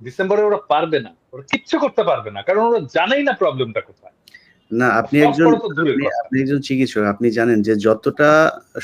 ডিসেম্বরে ওরা পারবে না। ওরা কিচ্ছু করতে পারবে না কারণ ওরা জানেই না প্রবলেমটা কোথায়। না আপনি একজন আপনি একজন চিকিৎসক আপনি জানেন যে যতটা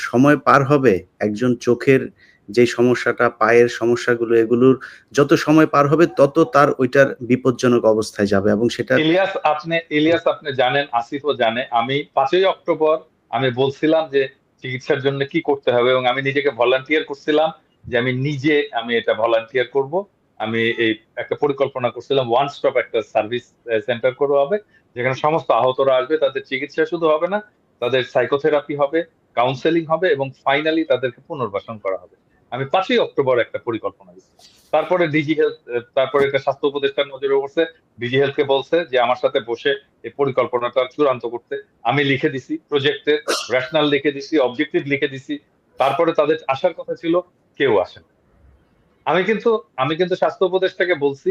সময় পার হবে একজন চোখের যে সমস্যাটা পায়ের সমস্যাগুলো এগুলোর যত সময় পার হবে তত তার ওইটার বিপজ্জনক অবস্থায় যাবে এবং সেটা ইলিয়াস আপনি ইলিয়াস আপনি জানেন আসিফও জানে। আমি পাঁচই অক্টোবর আমি বলছিলাম যে চিকিৎসার জন্য কি করতে হবে এবং আমি নিজেকে ভলান্টিয়ার করছিলাম যে আমি নিজে আমি এটা ভলান্টিয়ার করব। আমি এই একটা পরিকল্পনা করছিলাম ওয়ান স্টপ একটা সার্ভিস সেন্টার করা হবে, যেখানে সমস্ত আহতরা আসবে, তাদের চিকিৎসা শুধু হবে না, তাদের সাইকোথেরাপি হবে কাউন্সেলিং হবে, এবং ফাইনালি তাদেরকে পুনর্বাসন করা হবে। আমি পাঁচই অক্টোবর একটা পরিকল্পনা দিচ্ছি। তারপরে ডিজি হেলথ তারপরে একটা স্বাস্থ্য উপদেষ্টার নজরে পড়ছে ডিজি হেলথকে বলছে যে, আমার সাথে বসে এই পরিকল্পনাটা চূড়ান্ত করতে। আমি লিখে দিছি প্রজেক্টের রেশনাল লিখে দিছি অবজেক্টিভ লিখে দিছি। তারপরে তাদের আসার কথা ছিল, কেউ আসেন। আমি কিন্তু আমি কিন্তু স্বাস্থ্য উপদেষ্টাকে বলছি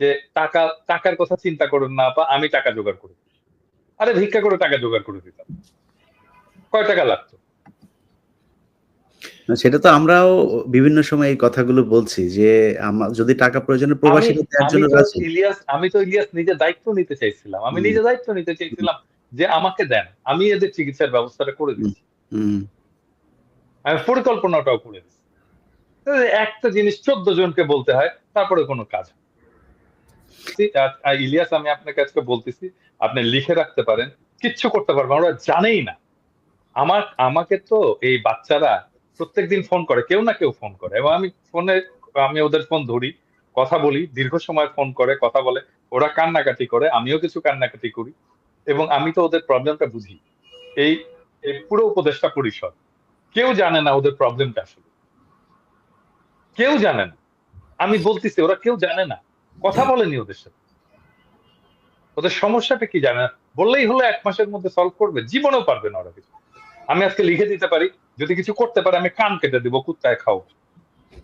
যে টাকা টাকার কথা চিন্তা করেন না আপা আমি টাকা জোগাড় করি আরে ভিক্ষা করে টাকা জোগাড় করে দিতাম। কয় টাকা লাগতো? সেটা তো আমরাও বিভিন্ন সময় এই কথাগুলো বলছি যে যদি টাকা প্রয়োজনে প্রবাসী দেওয়ার জন্য রাজি। ইলিয়াস আমি তো ইলিয়াস নিজে দায়িত্ব নিতে চাইছিলাম। আমি। নিজে দায়িত্ব নিতে চাইছিলাম যে আমাকে দেন। আমি এদের চিকিৎসার ব্যবস্থাটা করে দিচ্ছি। হুম, আমি পরিকল্পনাটাও করে দিচ্ছি। একটা জিনিস চোদ্দ জনকে বলতে হয়, তারপরে কোনো কাজ ইলিয়াস, আমি আপনাকে আজকে বলতেছি, আপনি লিখে রাখতে পারেন, কিচ্ছু করতে পারবেন ওরা জানেই না। আমার, আমাকে তো এই বাচ্চারা প্রত্যেকদিন ফোন করে, কেউ না কেউ ফোন করে। এবং আমি ফোনে, আমি ওদের ফোন ধরি, কথা বলি, দীর্ঘ সময় ফোন করে, কথা বলে, ওরা কান্নাকাটি করে, আমিও কিছু কান্নাকাটি করি। এবং আমি তো ওদের প্রবলেমটা বুঝি। এই পুরো উপদেষ্টা পরিষদ, কেউ জানে না ওদের প্রবলেমটা আসলে। কেউ জানে না। আমি বলতেছি ওরা কেউ জানে না। কথা বলেনি ওদের সাথে। ওদের সমস্যাটা কি জানে না? বললেই হলো এক মাসের মধ্যে সলভ করবে জীবনেও পারবে না ওরা কিছু। আমি আজকে লিখে দিতে পারি যদি কিছু করতে পারে আমি কান কেটে দিব কুত্তায় খাও।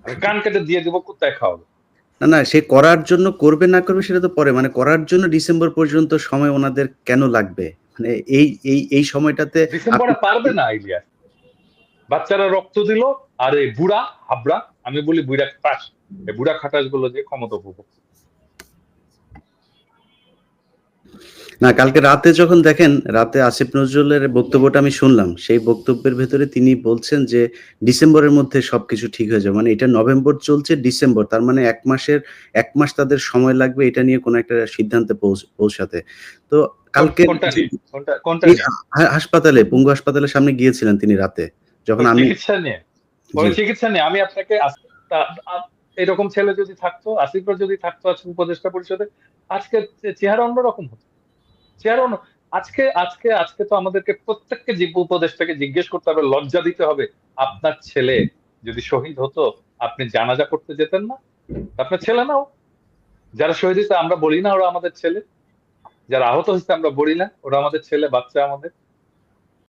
আমি কান কেটে দিয়ে দিব কুত্তায় খাওয়াবো না না সে করার জন্য করবে না করবে সেটা তো পরে। মানে করার জন্য ডিসেম্বর পর্যন্ত সময় ওনাদের কেন লাগবে? মানে এই এই এই সময়টাতে ডিসেম্বরে পারবে না ইলিয়াস। বাচ্চারা রক্ত দিল আর এই বুড়া হাবড়া আমি বলি বুড়া খাটাস এই বুড়া খাটাসগুলো যে ক্ষমতা উপভোগ না কালকে রাতে যখন দেখেন রাতে আসিফ নজরুলের বক্তব্যটা আমি শুনলাম সেই বক্তব্যের ভেতরে তিনি বলছেন যে ডিসেম্বরের মধ্যে সবকিছু ঠিক হয়ে যাবে। মানে এটা নভেম্বর চলছে ডিসেম্বর তার মানে এক মাসের এক মাস তাদের সময় লাগবে এটা নিয়ে কোনো একটা সিদ্ধান্তে পৌঁছাতে। তো কালকে হাসপাতালে পঙ্গু হাসপাতালের সামনে গিয়েছিলেন তিনি রাতে যখন আমি চিকিৎসা নিয়ে আমি আপনাকে এরকম ছেলে যদি থাকতো যদি থাকতো আজকে উপদেষ্টা পরিষদে, আজকে চেহারা অন্যরকম হতো। চেহারা অন্য আজকে আজকে আজকে তো আমাদেরকে প্রত্যেককে উপদেষ্টাকে জিজ্ঞেস করতে হবে, লজ্জা দিতে হবে, আপনার ছেলে যদি শহীদ হতো, আপনি জানাজা করতে যেতেন না? আপনার ছেলে নাও যারা শহীদ হয়েছে, আমরা বলি না ওরা আমাদের ছেলে। যারা আহত হয়েছে, আমরা বলি না, ওরা আমাদের ছেলে, বাচ্চা আমাদের।